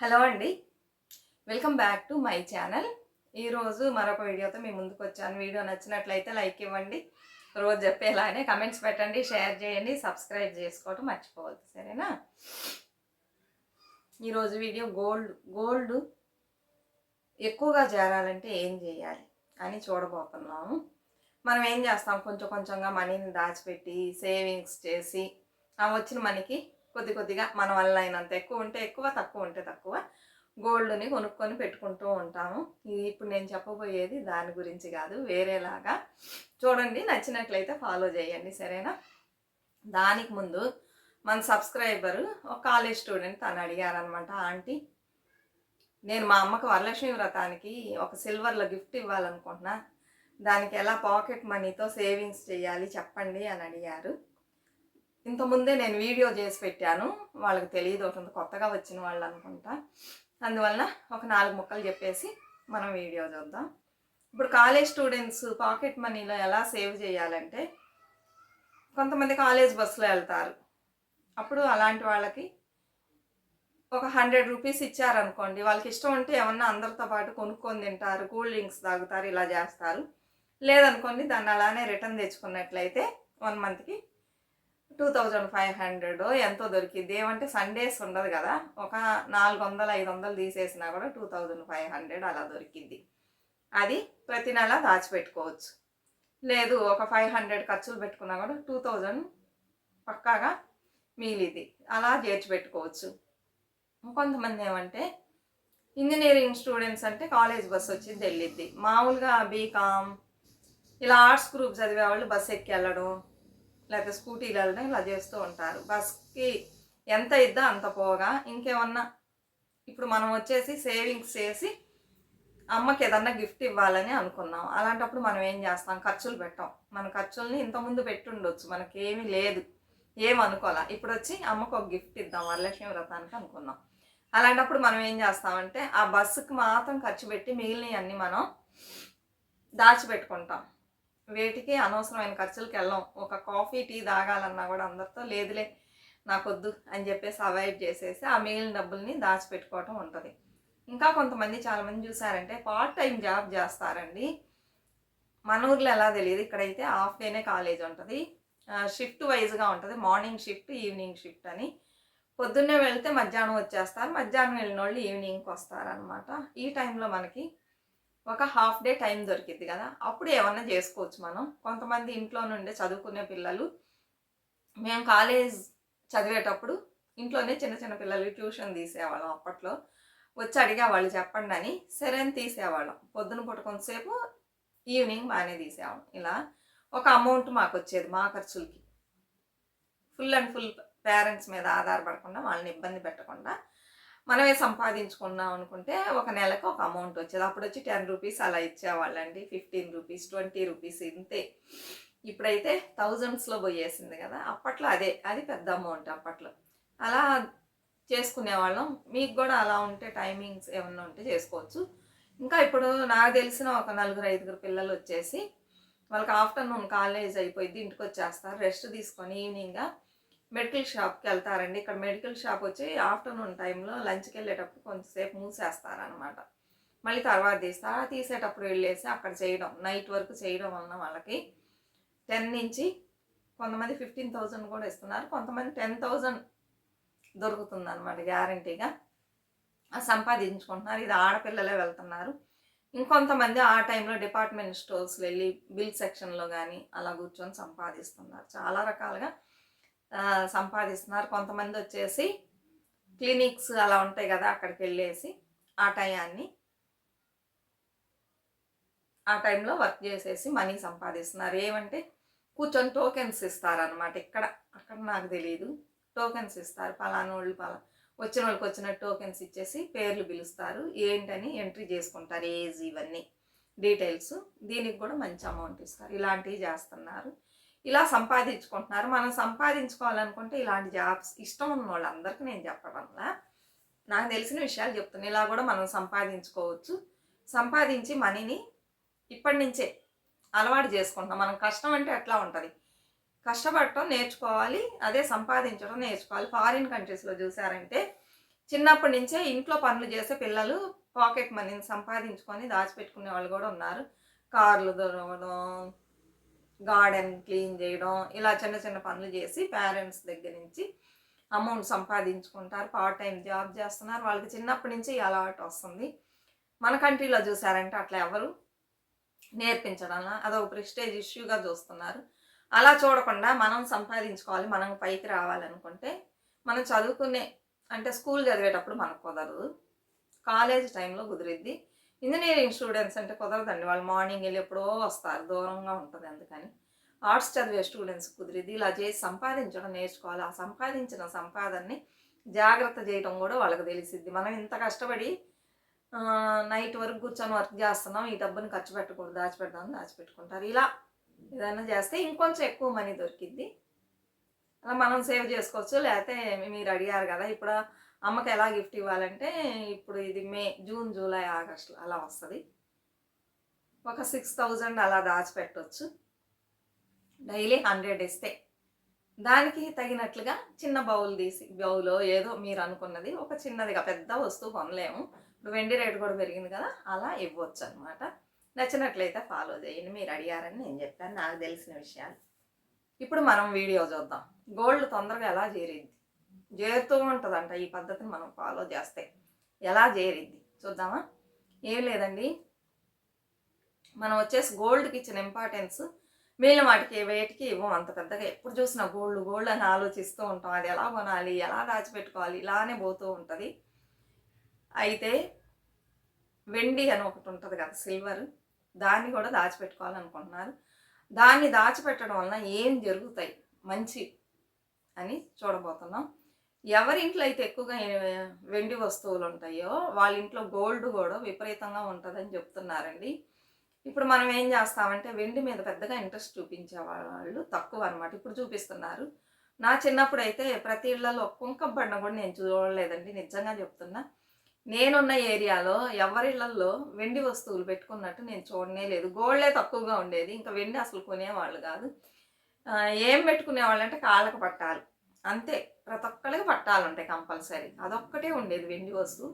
Hello అండి. Welcome back to my channel. ఈరోజు మరొక వీడియోతో మీ ముందుకు వచ్చాను. వీడియో నచ్చినట్లయితే లైక్ ఇవ్వండి. రోజు చెప్పేలానే కమెంట్స్ పెట్టండి షేర్ చేయండి సబ్స్క్రైబ్ చేసుకోవటం మర్చిపోవద్దు. సరేనా? ఈరోజు వీడియో గోల్డ్ గోల్డ్ ఎక్కువగా చేరాలంటే ఏం చేయాలి అని చూడబోతున్నాము. మనం ఏం చేస్తాం? కొంచెం కొంచెంగా మనీని దాచిపెట్టి సేవింగ్స్ చేసి ఆ వచ్చిన మనకి కొద్ది కొద్దిగా మన వల్ల అయినంత ఎక్కువ ఉంటే ఎక్కువ తక్కువ ఉంటే తక్కువ గోల్డ్ని కొనుక్కొని పెట్టుకుంటూ ఉంటాము. ఇది ఇప్పుడు నేను చెప్పబోయేది దాని గురించి కాదు వేరేలాగా. చూడండి నచ్చినట్లయితే ఫాలో చేయండి సరేనా? దానికి ముందు మన సబ్స్క్రైబరు ఒక కాలేజ్ స్టూడెంట్ తను అడిగారనమాట ఆంటీ నేను మా అమ్మకు వరలక్ష్మి వ్రతానికి ఒక సిల్వర్లో గిఫ్ట్ ఇవ్వాలనుకుంటున్నా. దానికి ఎలా పాకెట్ మనీతో సేవింగ్స్ చేయాలి చెప్పండి అని అడిగారు. ఇంతకుముందే నేను వీడియో చేసి పెట్టాను. వాళ్ళకి తెలియదు ఒక కొత్తగా వచ్చిన వాళ్ళు అనుకుంటా. అందువలన ఒక నాలుగు ముక్కలు చెప్పేసి మనం వీడియో చూద్దాం. ఇప్పుడు కాలేజ్ స్టూడెంట్స్ పాకెట్ మనీలో ఎలా సేవ్ చేయాలంటే కొంతమంది కాలేజ్ బస్సులో వెళ్తారు. అప్పుడు అలాంటి వాళ్ళకి ఒక హండ్రెడ్ రూపీస్ ఇచ్చారనుకోండి వాళ్ళకి ఇష్టం ఉంటే ఏమన్నా అందరితో పాటు కొనుక్కొని తింటారు కూల్ డ్రింక్స్ తాగుతారు ఇలా చేస్తారు. లేదనుకోండి దాన్ని అలానే రిటర్న్ తెచ్చుకున్నట్లయితే వన్ మంత్కి టూ థౌజండ్ ఫైవ్ హండ్రెడ్ ఎంతో దొరికింది ఏమంటే సండేస్ ఉండదు కదా. ఒక నాలుగు వందలు ఐదు వందలు తీసేసినా కూడా టూ థౌజండ్ ఫైవ్ హండ్రెడ్ అలా దొరికింది అది ప్రతి నెల దాచిపెట్టుకోవచ్చు. లేదు ఒక ఫైవ్ హండ్రెడ్ ఖర్చులు పెట్టుకున్నా కూడా టూ థౌజండ్ పక్కాగా మిగిలిది అలా చేర్చి పెట్టుకోవచ్చు కొంతమంది ఏమంటే ఇంజనీరింగ్ స్టూడెంట్స్ అంటే కాలేజ్ బస్ వచ్చి వెళ్ళిద్ది మామూలుగా బీకామ్ ఇలా ఆర్ట్స్ గ్రూప్ చదివే వాళ్ళు బస్సు ఎక్కి వెళ్ళడం లేకపోతే స్కూటీలలో వెళ్ళడం ఇలా చేస్తూ ఉంటారు. బస్కి ఎంత ఇద్దా అంత పోగా. ఇంకేమన్నా ఇప్పుడు మనం వచ్చేసి సేవింగ్స్ చేసి అమ్మకి ఏదన్నా గిఫ్ట్ ఇవ్వాలని అనుకున్నాం అలాంటప్పుడు మనం ఏం చేస్తాం? ఖర్చులు పెట్టాం. మన ఖర్చుల్ని ఇంతకుముందు పెట్టుండొచ్చు. మనకేమీ లేదు. ఏమనుకోవాలా ఇప్పుడు వచ్చి అమ్మకు ఒక గిఫ్ట్ ఇద్దాం. వరలక్ష్మి వ్రతానికి అనుకున్నాం అలాంటప్పుడు మనం ఏం చేస్తామంటే ఆ బస్సుకి మాత్రం ఖర్చు పెట్టి మిగిలినవన్నీ మనం దాచిపెట్టుకుంటాం. వేటికి అనవసరమైన ఖర్చులకి వెళ్ళాం. ఒక కాఫీ టీ తాగాలన్నా కూడా అందరితో లేదులే నాకొద్దు అని చెప్పేసి అవాయిడ్ చేసేసి ఆ మిగిలిన డబ్బుల్ని దాచిపెట్టుకోవటం ఉంటుంది. ఇంకా కొంతమంది చాలామంది చూసారంటే పార్ట్ టైం జాబ్ చేస్తారండి. మన ఊర్లో ఎలా తెలియదు ఇక్కడైతే హాఫ్ డేనే కాలేజ్ ఉంటుంది. షిఫ్ట్ వైజ్గా ఉంటుంది మార్నింగ్ షిఫ్ట్ ఈవినింగ్ షిఫ్ట్ అని. పొద్దున్నే వెళ్తే మధ్యాహ్నం వచ్చేస్తారు మధ్యాహ్నం వెళ్ళిన వాళ్ళు ఈవినింగ్కి వస్తారనమాట ఈ టైంలో మనకి ఒక హాఫ్ డే టైం దొరికింది కదా. అప్పుడు ఏమన్నా చేసుకోవచ్చు మనం. కొంతమంది ఇంట్లో నుండే చదువుకునే పిల్లలు. మేము కాలేజ్ చదివేటప్పుడు ఇంట్లోనే చిన్న చిన్న పిల్లలు ట్యూషన్ తీసేవాళ్ళం అప్పట్లో. వచ్చి అడిగేవాళ్ళు చెప్పండి అని సరే అని తీసేవాళ్ళం. పొద్దున పూట కొంతసేపు ఈవినింగ్ బాగానే తీసేవాళ్ళం. ఇలా ఒక అమౌంట్ మాకు వచ్చేది మా ఖర్చులకి. ఫుల్ అండ్ ఫుల్ పేరెంట్స్ మీద ఆధారపడకుండా వాళ్ళని ఇబ్బంది పెట్టకుండా మనమే సంపాదించుకున్నాం అనుకుంటే ఒక నెలకు ఒక అమౌంట్ వచ్చేది. అప్పుడు వచ్చి టెన్ రూపీస్ అలా ఇచ్చేవాళ్ళండి. ఫిఫ్టీన్ రూపీస్ ట్వంటీ రూపీస్ ఇంతే. ఇప్పుడైతే థౌజండ్స్లో పోయేసింది కదా అప్పట్లో అదే అది పెద్ద అమౌంట్ అప్పట్లో. అలా చేసుకునేవాళ్ళం. మీకు కూడా అలా ఉంటే టైమింగ్స్ ఏమన్నా ఉంటే చేసుకోవచ్చు. ఇంకా ఇప్పుడు నాకు తెలిసిన ఒక నలుగురు ఐదుగురు పిల్లలు వచ్చేసి వాళ్ళకి ఆఫ్టర్నూన్ కాలేజ్ అయిపోయింది ఇంటికి వచ్చేస్తారు. రెస్ట్ తీసుకొని ఈవినింగ్గా మెడికల్ షాప్కి వెళ్తారండి. ఇక్కడ మెడికల్ షాప్ వచ్చి ఆఫ్టర్నూన్ టైంలో లంచ్కి వెళ్ళేటప్పుడు కొంచెంసేపు మూసేస్తారనమాట మళ్ళీ తర్వాత తీస్తారు. తీసేటప్పుడు వెళ్ళేసి అక్కడ చేయడం నైట్ వరకు చేయడం వలన వాళ్ళకి టెన్ నుంచి కొంతమంది ఫిఫ్టీన్ థౌజండ్ కూడా ఇస్తున్నారు. కొంతమంది టెన్ థౌజండ్ దొరుకుతుంది అనమాట గ్యారంటీగా సంపాదించుకుంటున్నారు. ఇది ఆడపిల్లలే వెళ్తున్నారు. ఇంకొంతమంది ఆ టైంలో డిపార్ట్మెంట్ స్టోర్స్ వెళ్ళి బిల్ సెక్షన్లో కానీ అలా కూర్చొని సంపాదిస్తున్నారు. చాలా రకాలుగా సంపాదిస్తున్నారు. కొంతమంది వచ్చేసి క్లినిక్స్ అలా ఉంటాయి కదా అక్కడికి వెళ్ళేసి ఆ టయాన్ని ఆ టైంలో వర్క్ చేసేసి మనీ సంపాదిస్తున్నారు. ఏమంటే కూర్చొని టోకెన్స్ ఇస్తారనమాట ఇక్కడ అక్కడ నాకు తెలియదు టోకెన్స్ ఇస్తారు. పలానోళ్ళు వాళ్ళు పలా వచ్చిన వాళ్ళకి వచ్చిన టోకెన్స్ ఇచ్చేసి పేర్లు పిలుస్తారు. ఏంటని ఎంట్రీ చేసుకుంటారు. ఏజ్ ఇవన్నీ. డీటెయిల్స్. దీనికి కూడా మంచి అమౌంట్ ఇస్తారు. ఇలాంటివి చేస్తున్నారు. ఇలా సంపాదించుకుంటున్నారు. మనం సంపాదించుకోవాలనుకుంటే ఇలాంటి జాబ్స్ ఇష్టం ఉన్న వాళ్ళందరికీ నేను చెప్పడంలా నాకు తెలిసిన విషయాలు చెప్తున్నాను ఇలా కూడా మనం సంపాదించుకోవచ్చు. సంపాదించి మనీని ఇప్పటి నుంచే అలవాటు చేసుకుంటాం మనం కష్టం అంటే ఎట్లా ఉంటుంది. కష్టపడటం నేర్చుకోవాలి. అదే సంపాదించడం నేర్చుకోవాలి. ఫారిన్ కంట్రీస్లో చూసారంటే చిన్నప్పటి నుంచే ఇంట్లో పనులు చేసే పిల్లలు పాకెట్ మనీని సంపాదించుకొని దాచిపెట్టుకునే వాళ్ళు కూడా ఉన్నారు. కార్లు దొరకడం గార్డెన్ క్లీన్ చేయడం ఇలా చిన్న చిన్న పనులు చేసి పేరెంట్స్ దగ్గర నుంచి అమౌంట్ సంపాదించుకుంటారు. పార్ట్ టైం జాబ్ చేస్తున్నారు. వాళ్ళకి చిన్నప్పటి నుంచి అలవాటు వస్తుంది. మన కంట్రీలో చూసారంటే అట్లా ఎవరు నేర్పించడం అదొక ప్రెస్టేజ్ ఇష్యూగా చూస్తున్నారు. అలా చూడకుండా మనం సంపాదించుకోవాలి మనం పైకి రావాలనుకుంటే మనం చదువుకునే అంటే స్కూల్ చదివేటప్పుడు మనకు కుదరదు. కాలేజ్ టైంలో కుదిరిద్ది. ఇంజనీరింగ్ స్టూడెంట్స్ అంటే కుదరదండి. వాళ్ళు మార్నింగ్ వెళ్ళి ఎప్పుడో వస్తారు. దూరంగా ఉంటుంది అందుకని. ఆర్ట్స్ చదివే స్టూడెంట్స్ కుదిరిద్ది. ఇలా చేసి సంపాదించడం నేర్చుకోవాలి. ఆ సంపాదించిన సంపాదనని జాగ్రత్త చేయడం కూడా వాళ్ళకి తెలిసిద్ది. మనం ఇంత కష్టపడి నైట్ వరకు కూర్చొని వర్క్ చేస్తున్నాం. ఈ డబ్బుని ఖర్చు పెట్టకూడదు దాచిపెడదాం దాచిపెట్టుకుంటారు. ఇలా ఏదైనా చేస్తే ఇంకొంచెం ఎక్కువ మనీ దొరికిద్ది. అలా మనం సేవ్ చేసుకోవచ్చు. లేకపోతే మీరు అడిగారు కదా ఇప్పుడు అమ్మకి ఎలా గిఫ్ట్ ఇవ్వాలంటే ఇప్పుడు ఇది మే జూన్ జూలై ఆగస్ట్ అలా వస్తుంది. ఒక సిక్స్ థౌజండ్ అలా దాచిపెట్టవచ్చు డైలీ హండ్రెడ్ ఇస్తే. దానికి తగినట్లుగా చిన్న బౌల్ తీసి బౌలో ఏదో మీరు అనుకున్నది ఒక చిన్నదిగా పెద్ద వస్తువు కొనలేము. ఇప్పుడు వెండి రేటు కూడా పెరిగింది కదా అలా ఇవ్వచ్చు అనమాట నచ్చినట్లయితే ఫాలో చేయండి మీరు అడిగారని నేను చెప్పాను నాకు తెలిసిన విషయాలు. ఇప్పుడు మనం వీడియో చూద్దాం. గోల్డ్ తొందరగా ఎలా చేరిద్ది చేరుతూ ఉంటుందంట ఈ పద్ధతిని మనం ఫాలో చేస్తే. ఎలా చేరిద్ది చూద్దామా? ఏం లేదండి. మనం వచ్చేసి గోల్డ్కి ఇచ్చిన ఇంపార్టెన్స్ మిగిలిన వాటికి వేటికి ఇవ్వం. అంత పెద్దగా ఎప్పుడు చూసినా గోల్డ్ గోల్డ్ అని ఆలోచిస్తూ ఉంటాం. అది ఎలా కొనాలి? ఎలా దాచిపెట్టుకోవాలి? ఇలానే పోతూ ఉంటుంది. అయితే వెండి అని ఒకటి ఉంటుంది కదా సిల్వర్ దాన్ని కూడా దాచిపెట్టుకోవాలనుకుంటున్నారు. దాన్ని దాచిపెట్టడం వలన ఏం జరుగుతాయి? మంచి అని చూడబోతున్నాం. ఎవరింట్లో అయితే ఎక్కువగా వెండి వస్తువులు ఉంటాయో వాళ్ళ ఇంట్లో గోల్డ్ కూడా విపరీతంగా ఉంటుందని చెప్తున్నారండి. ఇప్పుడు మనం ఏం చేస్తామంటే వెండి మీద పెద్దగా ఇంట్రెస్ట్ చూపించే వాళ్ళు తక్కువ అనమాట ఇప్పుడు చూపిస్తున్నారు. నా చిన్నప్పుడు అయితే ప్రతి ఇళ్ళలో కుంకం బండ కూడా నేను చూడలేదండి నిజంగా చెప్తున్నా. నేనున్న ఏరియాలో ఎవరిళ్ళలో వెండి వస్తువులు పెట్టుకున్నట్టు నేను చూడనే లేదు. గోల్డే తక్కువగా ఉండేది. ఇంకా వెండి అసలు కొనేవాళ్ళు కాదు. ఏం పెట్టుకునేవాళ్ళు అంటే కాళ్ళకు పట్టాలి. అంతే. ప్రతి ఒక్కరికి పట్టాలు ఉంటాయి కంపల్సరీ. అదొక్కటే ఉండేది వెండి వస్తువు.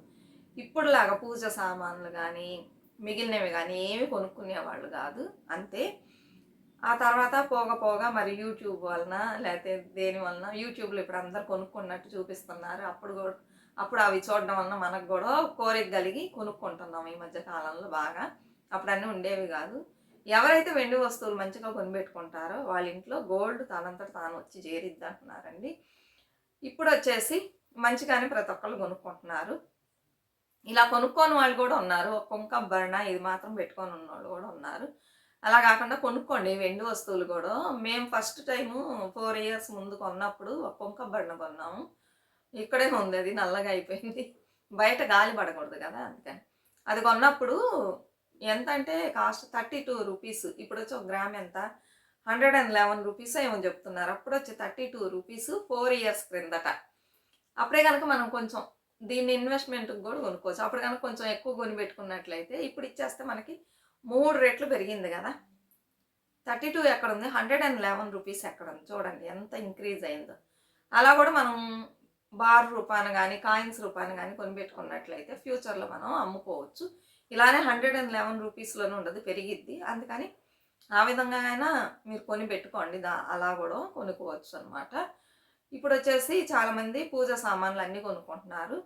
ఇప్పుడులాగా పూజ సామాన్లు కానీ మిగిలినవి కానీ ఏమి కొనుక్కునేవాళ్ళు కాదు. అంతే. ఆ తర్వాత పోగ పోగ మరి యూట్యూబ్ వలన లేకపోతే దేని వలన యూట్యూబ్లో ఇప్పుడు అందరు కొనుక్కున్నట్టు చూపిస్తున్నారు. అప్పుడు కూడా అప్పుడు అవి చూడడం వలన మనకు కూడా కోరిక కలిగి కొనుక్కుంటున్నాం ఈ మధ్య కాలంలో బాగా. అప్పుడు అన్నీ ఉండేవి కాదు. ఎవరైతే వెండి వస్తువులు మంచిగా కొనిపెట్టుకుంటారో వాళ్ళ ఇంట్లో గోల్డ్ తనంతట తాను వచ్చి చేరిద్ది అంటున్నారండి. ఇప్పుడు వచ్చేసి మంచిగానే ప్రతి ఒక్కళ్ళు కొనుక్కుంటున్నారు. ఇలా కొనుక్కోని వాళ్ళు కూడా ఉన్నారు. కుంక భరణ ఇది మాత్రం పెట్టుకొని ఉన్న వాళ్ళు కూడా ఉన్నారు. అలా కాకుండా కొనుక్కోండి వెండి వస్తువులు కూడా. మేము ఫస్ట్ టైము ఫోర్ ఇయర్స్ ముందు కొన్నప్పుడు ఒక కుంక భరణ కొన్నాము. ఇక్కడే ఉంది అది నల్లగా అయిపోయింది. బయట గాలి పడకూడదు కదా అందుకని. అది కొన్నప్పుడు ఎంత అంటే కాస్ట్ థర్టీ టూ రూపీస్. ఇప్పుడు వచ్చి ఒక గ్రామ్ ఎంత? హండ్రెడ్ అండ్ లెవెన్ రూపీస్ ఏమో చెప్తున్నారు. అప్పుడు వచ్చి thirty two rupees four years క్రిందట. అప్పుడే కనుక మనం కొంచెం దీన్ని ఇన్వెస్ట్మెంట్కి కూడా కొనుక్కోవచ్చు. అప్పుడు కనుక కొంచెం ఎక్కువ కొనిపెట్టుకున్నట్లయితే ఇప్పుడు ఇచ్చేస్తే మనకి మూడు రెట్లు పెరిగింది కదా. థర్టీ టూ ఎక్కడ ఉంది హండ్రెడ్ అండ్ లెవెన్ రూపీస్ ఎక్కడ ఉంది చూడండి ఎంత ఇంక్రీజ్ అయిందో. అలా కూడా మనం బార్ రూపాన కానీ కాయిన్స్ రూపాన కానీ కొనిపెట్టుకున్నట్లయితే ఫ్యూచర్లో మనం అమ్ముకోవచ్చు. ఇలానే హండ్రెడ్ అండ్ లెవెన్ రూపీస్లోనే ఉండదు పెరిగిద్ది. అందుకని ఆ విధంగా అయినా మీరు కొని పెట్టుకోండి. దా అలా కూడా కొనుక్కోవచ్చు అనమాట ఇప్పుడు వచ్చేసి చాలామంది పూజ సామాన్లు అన్నీ కొనుక్కుంటున్నారు.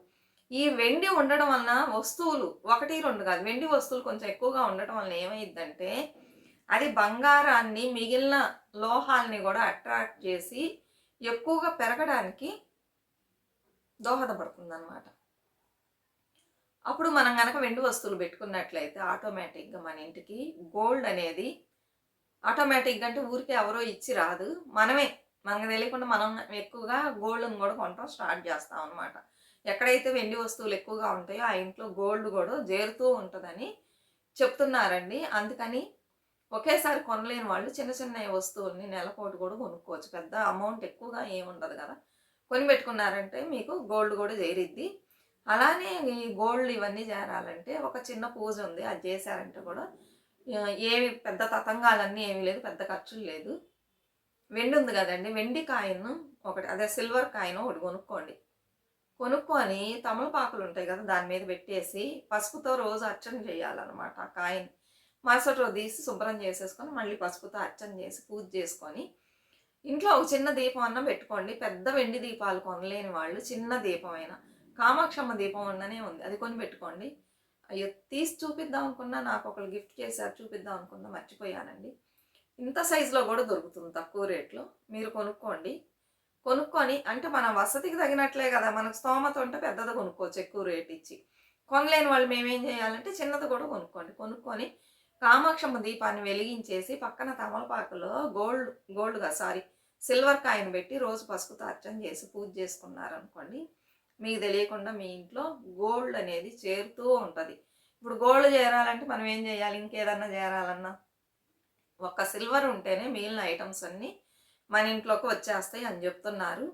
ఈ వెండి ఉండడం వలన వస్తువులు ఒకటి రెండు కాదు వెండి వస్తువులు కొంచెం ఎక్కువగా ఉండటం వలన ఏమైందంటే అది బంగారాన్ని మిగిలిన లోహాలని కూడా అట్రాక్ట్ చేసి ఎక్కువగా పెరగడానికి దోహదపడుతుంది అనమాట అప్పుడు మనం కనుక వెండి వస్తువులు పెట్టుకున్నట్లయితే ఆటోమేటిక్గా మన ఇంటికి గోల్డ్ అనేది ఆటోమేటిక్గా అంటే ఊరికే ఎవరో ఇచ్చి రాదు. మనమే మనకు తెలియకుండా మనం ఎక్కువగా గోల్డ్ని కూడా కొనటం స్టార్ట్ చేస్తాం అనమాట ఎక్కడైతే వెండి వస్తువులు ఎక్కువగా ఉంటాయో ఆ ఇంట్లో గోల్డ్ కూడా చేరుతూ ఉంటుందని చెప్తున్నారండి. అందుకని ఒకేసారి కొనలేని వాళ్ళు చిన్న చిన్న వస్తువుల్ని నెలపోటు కూడా కొనుక్కోవచ్చు. పెద్ద అమౌంట్ ఎక్కువగా ఏముండదు కదా. కొని పెట్టుకున్నారంటే మీకు గోల్డ్ కూడా చేరిద్ది అలానే ఈ గోల్డ్ ఇవన్నీ చేరాలంటే ఒక చిన్న పూజ ఉంది. అది చేశారంటే కూడా ఏమి పెద్ద తతంగాలన్నీ ఏమీ లేదు పెద్ద ఖర్చులు లేదు. వెండి ఉంది కదండి. వెండి కాయిన్ ఒకటి అదే సిల్వర్ కాయిన్ ఒకటి కొనుక్కోండి. కొనుక్కొని తమలపాకులు ఉంటాయి కదా దాని మీద పెట్టేసి పసుపుతో రోజు అర్చన చేయాలన్నమాట ఆ కాయిన్. మరుసటి రోజు తీసి శుభ్రం చేసేసుకొని మళ్ళీ పసుపుతో అర్చన చేసి పూజ చేసుకొని ఇంట్లో ఒక చిన్న దీపం అన్న పెట్టుకోండి. పెద్ద వెండి దీపాలు కొనలేని వాళ్ళు చిన్న దీపమైన. కామాక్షమ్మ దీపం ఉండనే ఉంది. అది కొని పెట్టుకోండి. అయ్యో తీసి చూపిద్దాం అనుకున్నా నాకు ఒకళ్ళు గిఫ్ట్ చేశారు చూపిద్దాం అనుకున్నా మర్చిపోయానండి. ఇంత సైజులో కూడా దొరుకుతుంది తక్కువ రేట్లో. మీరు కొనుక్కోండి. కొనుక్కొని అంటే మన వసతికి తగినట్లే కదా మనకు స్తోమత ఉంటే పెద్దది కొనుక్కోవచ్చు ఎక్కువ రేట్ ఇచ్చి. కొనలేని వాళ్ళు మేమేం చేయాలంటే చిన్నది కూడా కొనుక్కోండి. కొనుక్కొని కామాక్షమ్మ దీపాన్ని వెలిగించేసి పక్కన తమలపాకులో గోల్డ్ గోల్డ్గా సారీ సిల్వర్ కాయిన్ పెట్టి రోజు పసుపుతో అర్చన చేసి పూజ చేసుకున్నారనుకోండి మీకు తెలియకుండా మీ ఇంట్లో గోల్డ్ అనేది చేరుతూ ఉంటుంది. ఇప్పుడు గోల్డ్ చేరాలంటే మనం ఏం చేయాలి? ఇంకేదన్నా చేరాలన్నా? ఒక్క సిల్వర్ ఉంటేనే మిగిలిన ఐటమ్స్ అన్నీ మన ఇంట్లోకి వచ్చేస్తాయి అని చెప్తున్నారు.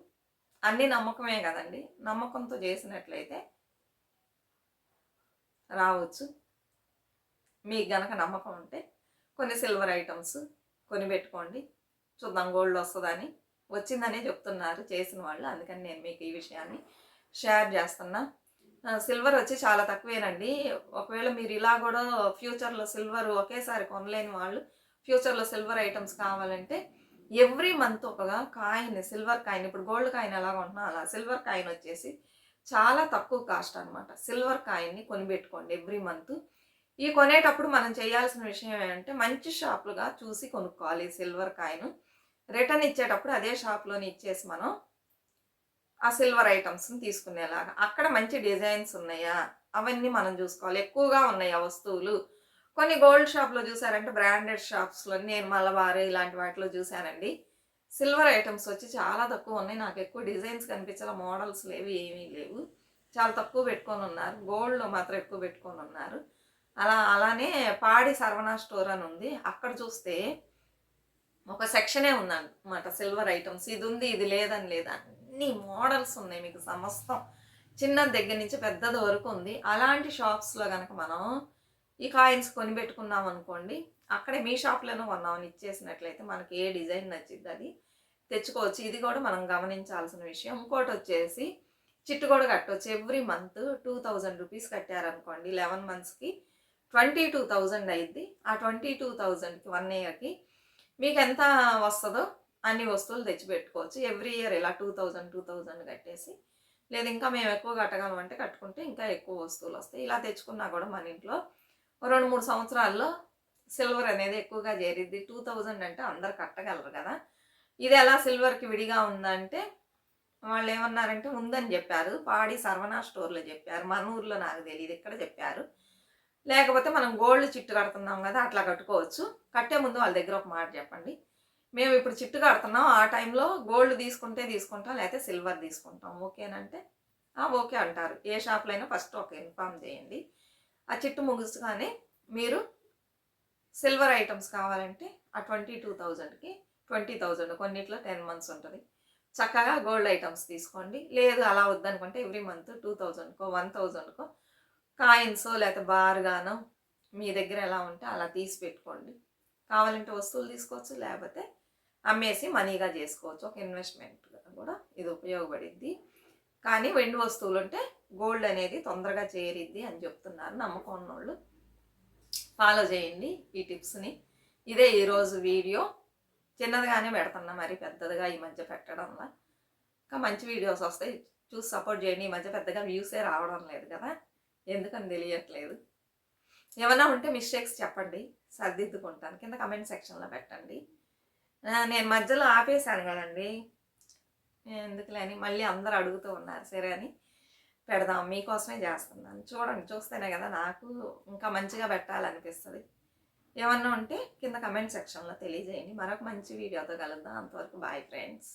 అన్నీ నమ్మకమే కదండి. నమ్మకంతో చేసినట్లయితే రావచ్చు. మీకు గనక నమ్మకం ఉంటే కొన్ని సిల్వర్ ఐటమ్స్ కొని పెట్టుకోండి. చూద్దాం గోల్డ్ వస్తుందని. వచ్చిందనే చెప్తున్నారు చేసిన వాళ్ళు. అందుకని నేను మీకు ఈ విషయాన్ని షేర్ చేస్తున్నా. సిల్వర్ వచ్చి చాలా తక్కువేనండి. ఒకవేళ మీరు ఇలా కూడా ఫ్యూచర్లో సిల్వర్ ఒకేసారి కొనలేని వాళ్ళు ఫ్యూచర్లో సిల్వర్ ఐటమ్స్ కావాలంటే ఎవ్రీ మంత్ ఒక కాయిన్ సిల్వర్ కాయిన్ ఇప్పుడు గోల్డ్ కాయిన్ ఎలా కొంటున్నా అలా సిల్వర్ కాయిన్ వచ్చేసి చాలా తక్కువ కాస్ట్ అనమాట సిల్వర్ కాయిన్ని కొనిపెట్టుకోండి ఎవ్రీ మంత్. ఈ కొనేటప్పుడు మనం చేయాల్సిన విషయం ఏంటంటే మంచి షాపులుగా చూసి కొనుక్కోవాలి సిల్వర్ కాయిన్. రిటర్న్ ఇచ్చేటప్పుడు అదే షాప్లోని ఇచ్చేసి మనం ఆ సిల్వర్ ఐటమ్స్ని తీసుకునేలాగా. అక్కడ మంచి డిజైన్స్ ఉన్నాయా? అవన్నీ మనం చూసుకోవాలి. ఎక్కువగా ఉన్నాయా వస్తువులు? కొన్ని గోల్డ్ షాప్లో చూసారంటే బ్రాండెడ్ షాప్స్లో నేను మలబారు ఇలాంటి వాటిలో చూశానండి సిల్వర్ ఐటమ్స్ వచ్చి చాలా తక్కువ ఉన్నాయి. నాకు ఎక్కువ డిజైన్స్ కనిపించాల. మోడల్స్ లేవు ఏమీ లేవు. చాలా తక్కువ పెట్టుకొని ఉన్నారు. గోల్డ్లో మాత్రం ఎక్కువ పెట్టుకొని ఉన్నారు. అలా అలానే పాడి సర్వనా స్టోర్ అని ఉంది. అక్కడ చూస్తే ఒక సెక్షనే ఉందన్నమాట. సిల్వర్ ఐటమ్స్ ఇది ఉంది ఇది లేదని లేదా అన్ని మోడల్స్ ఉన్నాయి మీకు సమస్తం. చిన్న దగ్గర నుంచి పెద్దది వరకు ఉంది. అలాంటి షాప్స్లో కనుక మనం ఈ కాయిన్స్ కొని పెట్టుకున్నాం అనుకోండి అక్కడే మీ షాప్లోనూ కొన్నామని ఇచ్చేసినట్లయితే మనకి ఏ డిజైన్ నచ్చింది అది తెచ్చుకోవచ్చు. ఇది కూడా మనం గమనించాల్సిన విషయం. ఇంకోటి వచ్చేసి చిట్టు కూడా కట్టవచ్చు every month two thousand rupees కట్టారనుకోండి eleven మంత్స్కి ట్వంటీ టూ థౌజండ్ అయింది ఆ ట్వంటీ టూ థౌజండ్కి వన్ ఇయర్కి మీకు ఎంత వస్తుందో అన్ని వస్తువులు తెచ్చి పెట్టుకోవచ్చు ఎవ్రీ ఇయర్ ఇలా టూ థౌజండ్ టూ థౌజండ్ కట్టేసి లేదు ఇంకా మేము ఎక్కువ కట్టగలం అంటే కట్టుకుంటే ఇంకా ఎక్కువ వస్తువులు వస్తాయి. ఇలా తెచ్చుకున్నా కూడా మన ఇంట్లో రెండు మూడు సంవత్సరాల్లో సిల్వర్ అనేది ఎక్కువగా చేరిద్ది. టూ థౌజండ్ అంటే అందరు కట్టగలరు కదా. ఇది ఎలా సిల్వర్కి విడిగా ఉందంటే వాళ్ళు ఏమన్నారంటే ఉందని చెప్పారు. పాడి సర్వనా స్టోర్లో చెప్పారు. మన ఊర్లో నాకు తెలియదు ఇక్కడ చెప్పారు. లేకపోతే మనం గోల్డ్ చిట్టు కడుతున్నాం కదా అట్లా కట్టుకోవచ్చు. కట్టే ముందు వాళ్ళ దగ్గర ఒక మాట చెప్పండి. మేము ఇప్పుడు చిట్టు కడుతున్నాం. ఆ టైంలో గోల్డ్ తీసుకుంటే తీసుకుంటాం లేకపోతే సిల్వర్ తీసుకుంటాం. ఓకేనంటే ఓకే అంటారు. ఏ షాప్లో అయినా ఫస్ట్ ఒక ఇన్ఫామ్ చేయండి. ఆ చిట్టు ముగుసుగానే మీరు సిల్వర్ ఐటమ్స్ కావాలంటే ఆ ట్వంటీ టూ థౌజండ్కి ట్వంటీ థౌజండ్ కొన్నిట్లో టెన్ మంత్స్ ఉంటుంది. చక్కగా గోల్డ్ ఐటమ్స్ తీసుకోండి. లేదు అలా వద్దనుకుంటే ఎవ్రీ మంత్ టూ థౌజండ్కో వన్ థౌజండ్కో కాయిన్స్ లేకపోతే బార్గానో మీ దగ్గర ఎలా ఉంటే అలా తీసి పెట్టుకోండి. కావాలంటే వస్తువులు తీసుకోవచ్చు లేకపోతే అమ్మేసి మనీగా చేసుకోవచ్చు. ఒక ఇన్వెస్ట్మెంట్ కూడా ఇది ఉపయోగపడిద్ది. కానీ వెండి వస్తువులు ఉంటే గోల్డ్ అనేది తొందరగా చేరిద్ది అని చెప్తున్నారు. నమ్మకం ఉన్నోళ్ళు ఫాలో చేయండి ఈ టిప్స్ని ఇదే ఈరోజు వీడియో. చిన్నదిగానే పెడుతున్నా మరి పెద్దదిగా ఈ మధ్య పెట్టడంలా. ఇంకా మంచి వీడియోస్ వస్తాయి. చూసి సపోర్ట్ చేయండి. ఈ మధ్య పెద్దగా వ్యూసే రావడం లేదు కదా. ఎందుకని తెలియట్లేదు. ఏమైనా ఉంటే మిస్టేక్స్ చెప్పండి. సర్దిద్దుకుంటాను. కింద కమెంట్ సెక్షన్లో పెట్టండి. నేను మధ్యలో ఆపేశాను కదండి. ఎందుకులే అని మళ్ళీ అందరూ అడుగుతూ ఉన్నారు సరే అని పెడదాం మీకోసమే చేస్తున్నాను. చూడండి చూస్తేనే కదా నాకు ఇంకా మంచిగా పెట్టాలనిపిస్తుంది. ఏమన్నా ఉంటే కింద కమెంట్ సెక్షన్లో తెలియజేయండి. మరొక మంచి వీడియోతో కలుద్దాం. అంతవరకు బాయ్ ఫ్రెండ్స్